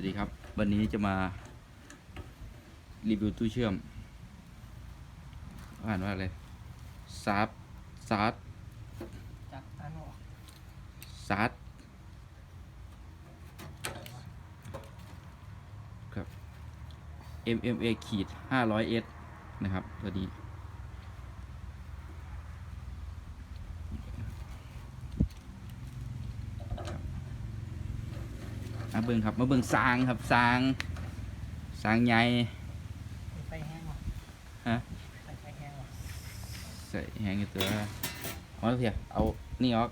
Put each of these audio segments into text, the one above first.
วัสดีครับ วันนี้จะมารีวิวตู้เชื่อมอ่านว่าอะไรซาร์ฟซาร์ฟจับอันออกซาร์ฟครับ MMA ขีด 500S นะครับตัวนี้ มาเบิ่งครับ มาเบิ่งสร้างครับสร้างสร้างใหญ่ไฟแห้งว่ะฮะไฟไฟแห้งว่ะใส่แหงอยู่ตัวเอาเพียเอา นี่ออก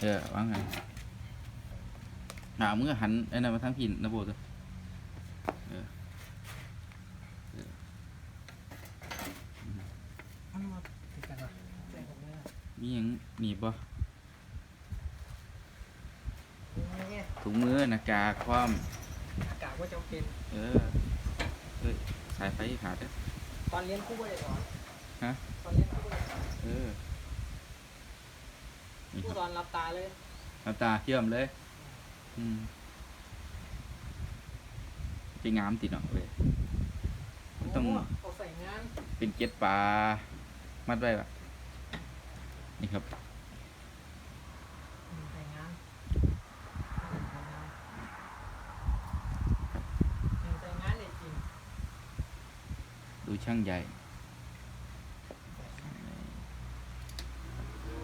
เออวางไงหามือหันไอ้นั่นมาทางผินนะโบตัวเออมันมาติดกันว่ะใส่ผมเลยอะมีหยังหนีบบ่ เนี่ย ถุงมือหน้ากากความอากาศว่าจำเป็น เออเฮ้ยสายไฟขาดเด้อตอนเลี้ยงคู่บ่ได้สอนฮะตอนเลี้ยงคู่บ่ได้สอนเออนี่คคู่รับตอนรับตาเลยน้ำตาเชื่อมเลย อืมไปงามติดเนาะเว้ย มันต้อง โเอาใส่งานเป็นเก็ดปลามัดไว้ปะนี่ครับ อืมใส่งานใส่งานเลยจริง ดู ช่างใหญ่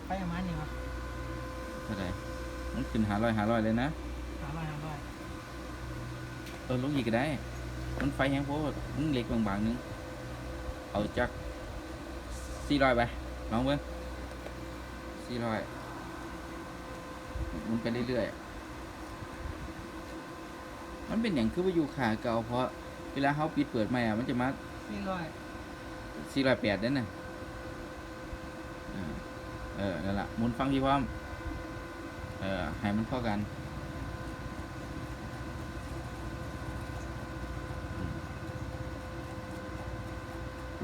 ไปประมาณนี้วะเท่าไหร่มันขึ้นหาร้อยหาร้อยเลยนะหาร้อยหาร้อยเออลงอีกก็ได้ มันไฟแห้งโพดมันเล็กบางๆนึง เอาจักสี่ร้อยไปลองเบิ้งสี่ร้อยมันไปเรื่อยๆ มันเป็นอย่างคือว่าอยู่ขาเก่าเพราะเวลาเขาปิดเปิดใหม่อะมันจะมา สี่ร้อยสี่ร้อยแปดนั่นน่ะเออนั่นละหมุนฟังที่พร้อม เออให้มันเข้ากัน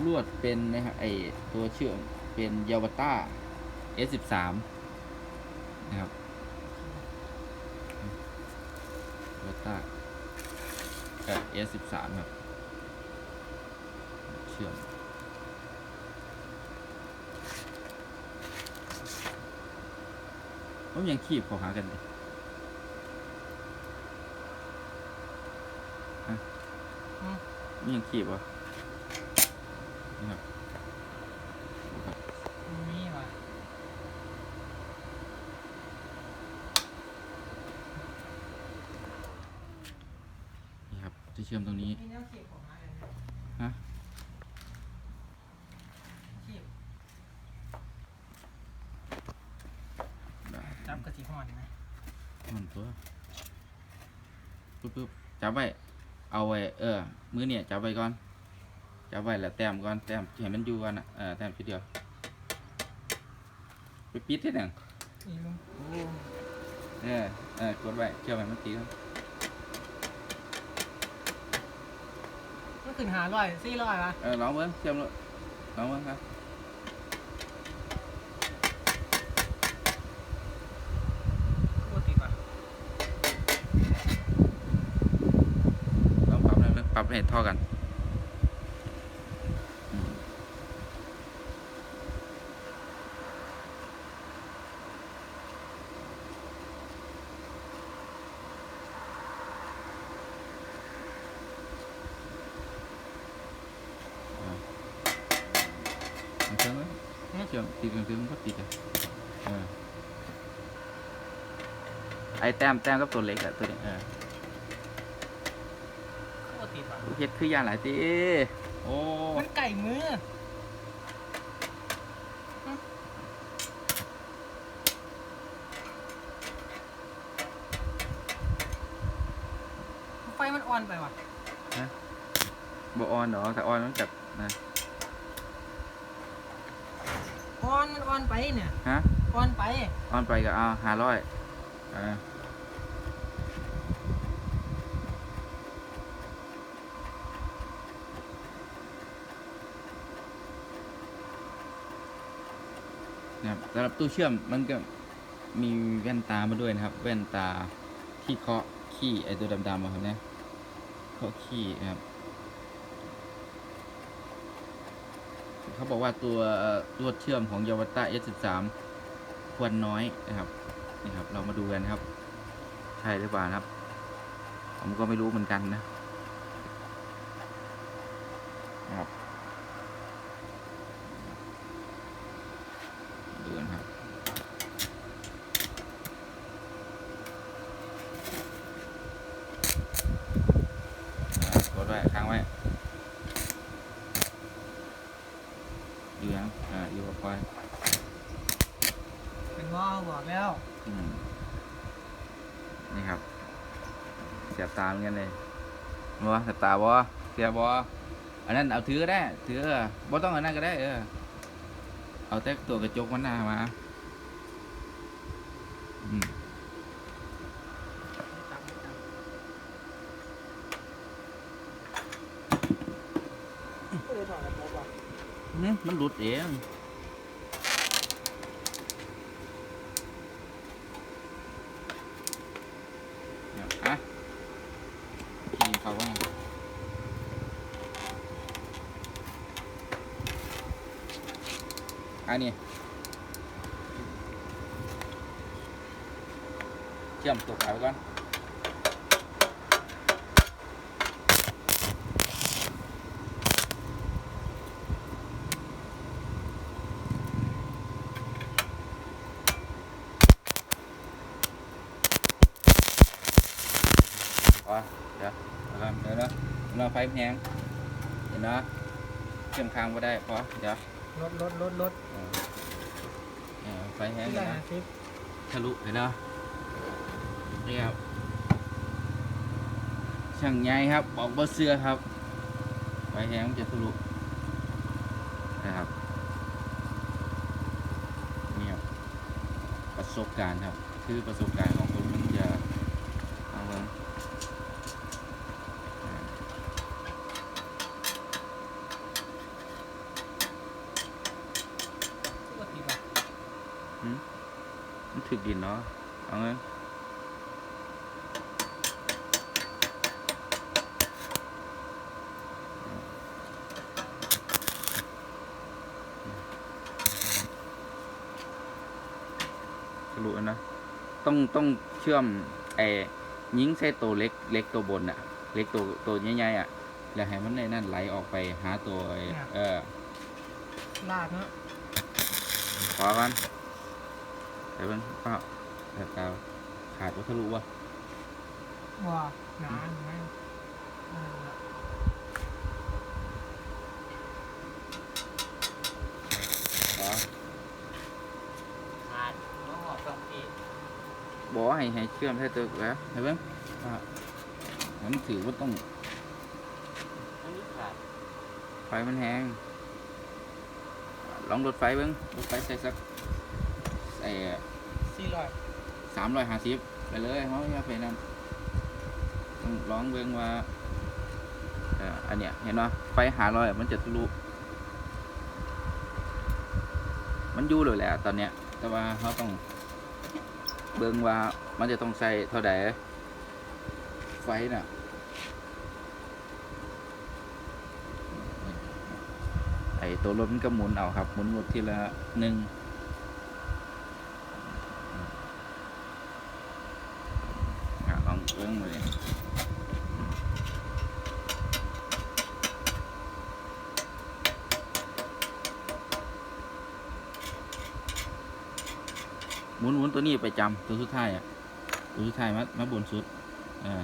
ลวดเป็นนะครับไอตัวเชื่อมเป็นยาวต้า S13 นะครับยาวต้ากับ S13 ครับ เชื่อมผมยังคีบเขาหากันดิอืมมันยังคีบวะนี่ครับดูครับมีว่ะนี่ครับจะเชื่อมตรงนี้ มีแนวขีบของมาเลย ฮะ ขีบจับกระสีห่อนไหม มันตัว ปึ๊บปึ๊บจับไว้ เอาไว้ เออ มือเนี่ยจับไว้ก่อน จับไว้แล้วแต้มก่อน แต้มให้มันอยู่ก่อนนะเออแต้มทีเดียว ไปปิดที่หนึ่งอีลุงเออ เออกดไว้เชื่อมไว้มันตีครับก็ขึ้นหาร้อยสี่ร้อยวะเออลองเบิ้งเชื่อมเลยลองเบิ้งครับ ปกติป่ะ ลอง ปรับเลยเบิ่งปรับให้เท่ากันอืมอ่าเอาเชื่อมไหมเชื่อมติดกันคือมันก็ติดอะเออไอ้แต้มแต้มกับตัวเล็กอะตัวนี้ เออปกติป่ะเฮ็ดคือยานหลายตีโอ้มันไก่มือไฟมันอ่อนไปว่ะบ่ออนเหรอถ้าออนมันจับนะอ่อนมันอ่อนไปเนี่ยฮะอ่อนไปออนไปก็เอาห้าร้อยอ่า นะครับสำหรับตู้เชื่อมมันก็มีแว่นตามาด้วยนะครับ แว่นตาที่เคาะขี้ไอตัวดำๆอะครับเนี่ยเคาะขี้นะครับเขาบอกว่าตัวลวดเชื่อมของยาวต้า S13 ควรน้อยนะครับนี่ครับ เรามาดูกันนะครับ ใช่หรือเปล่านะครับ ผมก็ไม่รู้เหมือนกันนะนะครับดูกันครับ อ่ากดไว้ค้างไว้ อยู่ยังอ่าอยู่กับปล่อยเป็นว่าบอกแล้วอืมนี่ครับ เสียบตาเหมือนกันเลยบ่เสียบตาบ่เสียบบ่อันนั้นเอาถือก็ได้ ถือเออบ่ต้องอันนั้นก็ได้ เออ เอาแต่ตัวกระจกมันหน้ามาอืมจับไม่จับก็เลยถอดกระโปรงออกอื้อ มันหลุดเองเนี่ยอะกินเขาว่าไงอันนี้เชื่อมตัวขาไปก่อน พอเดี๋ยวเอาก่อนเดี๋ยว นะเราไฟแพงเห็นนะเชื่อมค้างไ่ได้พอเดี๋ยวรถรถรถรถเออไฟแพงที่เลละยนะห้าสิบทะลุเห็นนะนี่ครับช่างใหญ่ครับบอกเบอร์เสื้อครับไฟแพงมันจะทะลุนะครับนี่ครับประสบการณ์ครับ คือประสบการณ์ของคนมันจะเอาเบิ่งปกติแบบ มันถึกดินเนาะ เอาไงทะลุแล้วนะ ต้องต้องเชื่อมไอ้ยิงใส่ตัวเล็กเล็กตัวบนอะเล็กตัวตัวใหญ่ๆอะแล้วให้มันในนั่นไหลออกไปหาตัวไอ้เออลาดเนาะขอกันเดี๋ยวเพิ่งก็แบบดาวขาดวัสดุวะว่าหนาหนาอ่าขอขาดต้องออกสองที บอกให้ให้เชื่อมให้ตึกแล้วเห็นไหมอ่ามันถือว่าต้องอันนี้ขาดไฟมันแห้งลองรถไฟเบิ้งรถไฟใส่สักใส่สี่ร้อยสามร้อยห้าสิบไปเลยเขาอย่าไปนั่นต้องลองเบิ้งว่าเอ่ออันเนี้ยเห็นไหมไฟหาร้อยมันจะทะลุมันอยู่เลยแหละตอนเนี้ย แต่ว่าเขาต้อง เบิ่งว่ามันจะต้องใส่เท่าใดไฟน่ะไอตัวรถมันก็หมุนเอาครับ หมุนหมดทีละหนึ่งลองเบิ่งมาเลยห มุนหมุนตัวนี้ไปจำตัวสุดท้ายอะตัวสุดท้ายมามาบนสุดเออ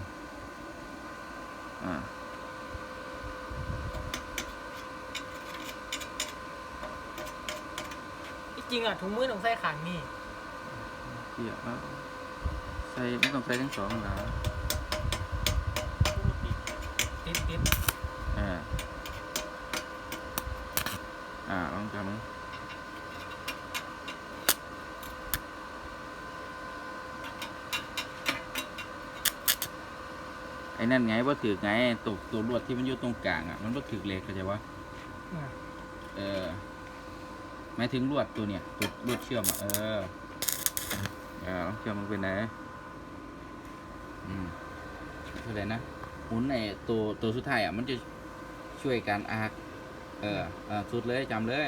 อ่าที่จริงอะถุงมือต้องใส่ขังนี่เที่ยเอาใส่ไม่ต้องใส่ทั้งสองหรอติดติดเอออ่าลองจำมึง อ้นั่นไงว่าถือไงตัวตัวลวดที่มันอยู่ตรงกลางอะมันว่าถือเหล็กเข้าใจวะอ่าเออหมายถึงลวดตัวเนี้ยตัวลวดเชื่อมอะเออเออลองเชื่อมมันเป็นไหนเท่าไหร่นะหมุนไอ้ตัวตัวสุดท้ายอะมันจะช่วยการอาร์คเออเออสุดเลยจำเลย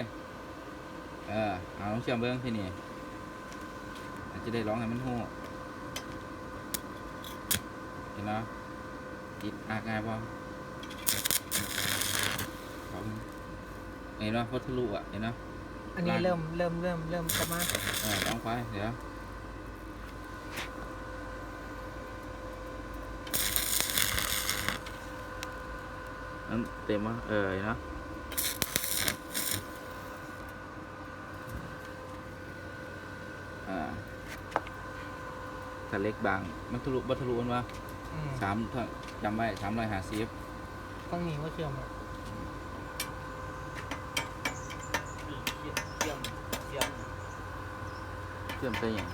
เออเอาลองเชื่อมเบิ้งที่นี่อาจจะได้ร้องให้มันหูเห็นเนาะ ติดอาร์คง่ายป่ะเห็นเนาะพัทะลุอะเห็นเนาะอันนี้เริ่มเริ่มเริ่มเริ่มจะมาเออต้องไปเดี๋ยวนั่นเต็มวะเออเห็นเนาะอ่าถ้าเล็กบางมันทะลุบัทะลุมันวะอืมสามถ้า จำไว้สามร้อยห้าสิบฟังนี้ว่าเชื่อมอะเชื่อมเชื่อมเชื่อมไปอย่าง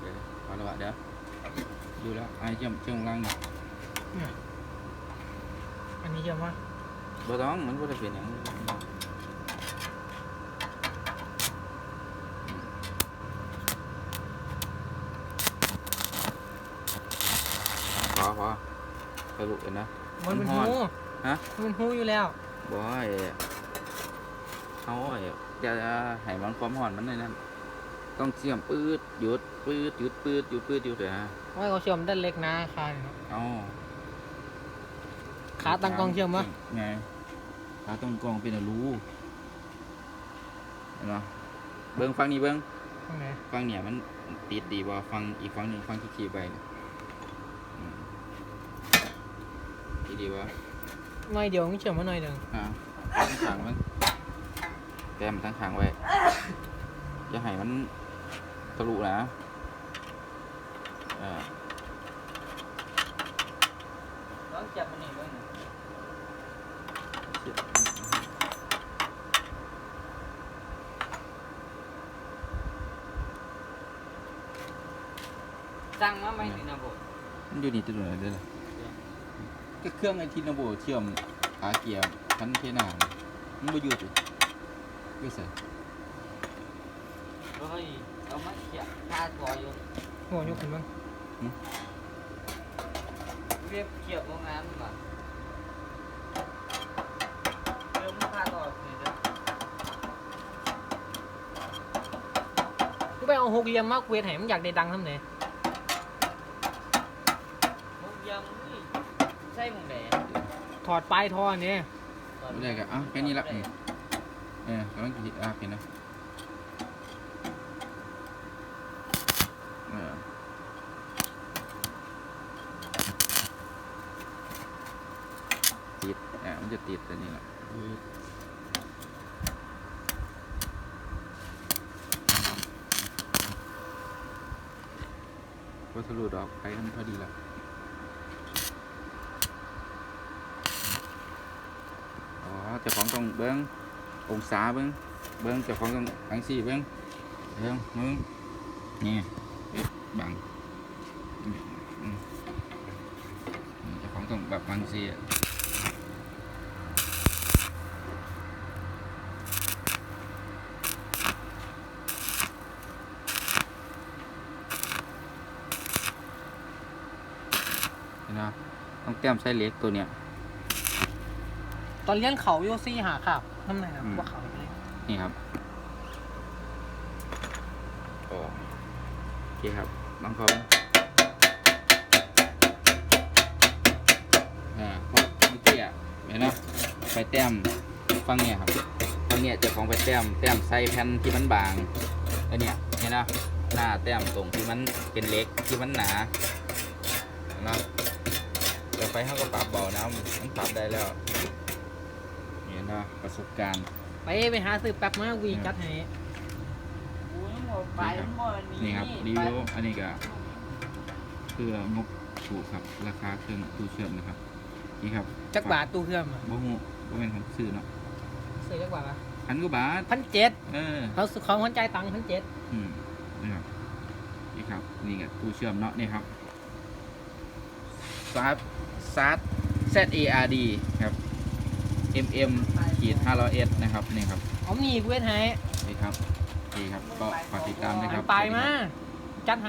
เดี๋ยวพอแล้ววะเดี๋ยวดูแล้วไอ้เชื่อมเชื่อมข้างล่างนี่เนี่ยอันนี้เชื่อมว่าบ่ต้องมันบ่ได้เป็นอย่าง พอพอสรุปกันนะ มันเป็นมันหูฮ้อนฮะ มันเป็นหูอยู่แล้วบ่ไอ้เขาไอ้จะให้มันความร้อนมันในนั้น ต้องเชื่อมปืดหยุดปืดหยุดปืดหยุดปืดหยุดเดี๋ยวนะว่าเขาเชื่อมด้านเล็กนะคาเนี่ยเอาขาตั้งกล้องเชื่อมวะไงขาตั้งกล้องเป็นอะรูเห็นปะเบิ้งฟังนี่เบิ้งตรงไหนฟังเนี่ยมันติดดีบ่ฟังอีกฟังหนึ่งฟังที่ขี่ไปเนี่ยอืม ดีดีบ่หน่อยเดียวมันเชื่อมมาหน่อยเดียวอ่าทั้งขางมันแต้มทั้งขางไว้อย่าให้มันทะลุนะเออลองจับมันนี่เบ้างสั่งมาไหมนี่นะโบมันอยู่นี่ตัวไหนเด้อล่ะ ก็เครื่องไอทีนโบเชื่อมขาเกียร์คันเทน่ามันบ่อยู่ติอยู่ใส่เฮ้ยเอามาเขียบคาตัวอยู่โหัวยกขึ้นบ้างเรียบเขียบโรงงานก่อนเริ่มคาตัวนี่เด้อกูไปเอาหกเหลี่ยมมากเวทให้มันอยากได้ดังทำไหน มุกยังนี่ใช่มุงแดง ถอดปลายท่อเนี่ยไม่ได้ก็อะแค่นี้ละอืมเออกำลังคิดอะเห็นนะติดอะมันจะติดแต่นี่แหละวัสดุดอกไปกันพอดีแล้ว อ๋อเจ้าของต้องเบิ้งองศาเบิ้งเบิ้งเจ้าของต้องอังสี่เบิ้งเบิ้งมึงนี่เอ๊ะบังเจ้าของต้องแบบบังสี่อะเห็นไหมต้องแต้มใส่เล็กตัวเนี้ย ตอนเลี้ยงเขาโยซี่หาข่าวน้ำไหนนะอืม ว่าเขาไปเลยนี่ครับโอโอเคครับลองเขาอ่าเพราะเมื่อกี้อะเห็นไหมไปแต้มฟังเนี่ยครับฟังเนี่ยเจ้าของไปแต้มแต้มใส่แผ่นที่มันบางแล้วเนี่ยเห็นไหมหน้าแต้มตรงที่มันเป็นเล็กที่มันหนาเห็นไหมเดี๋ยวไปเขาก็ปรับเบานะมันปรับได้แล้วเห็ นไหมประสบการณ์ ไปไปหาซื้อแป๊บมาวีจัดให้กูยังบอกไปมันบ่หนี่ครับรีวิวอันนี้ก็เพื่องบถูกครับ ราคาเครื่องตู้เชื่อมนะครับ นี่ครับจักบาทตู้เครื่องอะบ่ฮู้บ่แม่นของซื้อเนาะซื้อจักบาทอะพันกว่าบาทพันเจ็ดเออเขาเขาหันใจายตังค์พันเจ็ดอืมนี่ครับนี่ครับนี่ก็ตู้เชื่อมเนาะนี่ครับซาร์ดซาร์ด Z A R D ครับ M M ขีด 500 S นะครับนี่ครับเอามีอีกเวทให้นี่ครับ K ครับก็ฝากติดตามด้วยคหัรันบไปมา จัดให้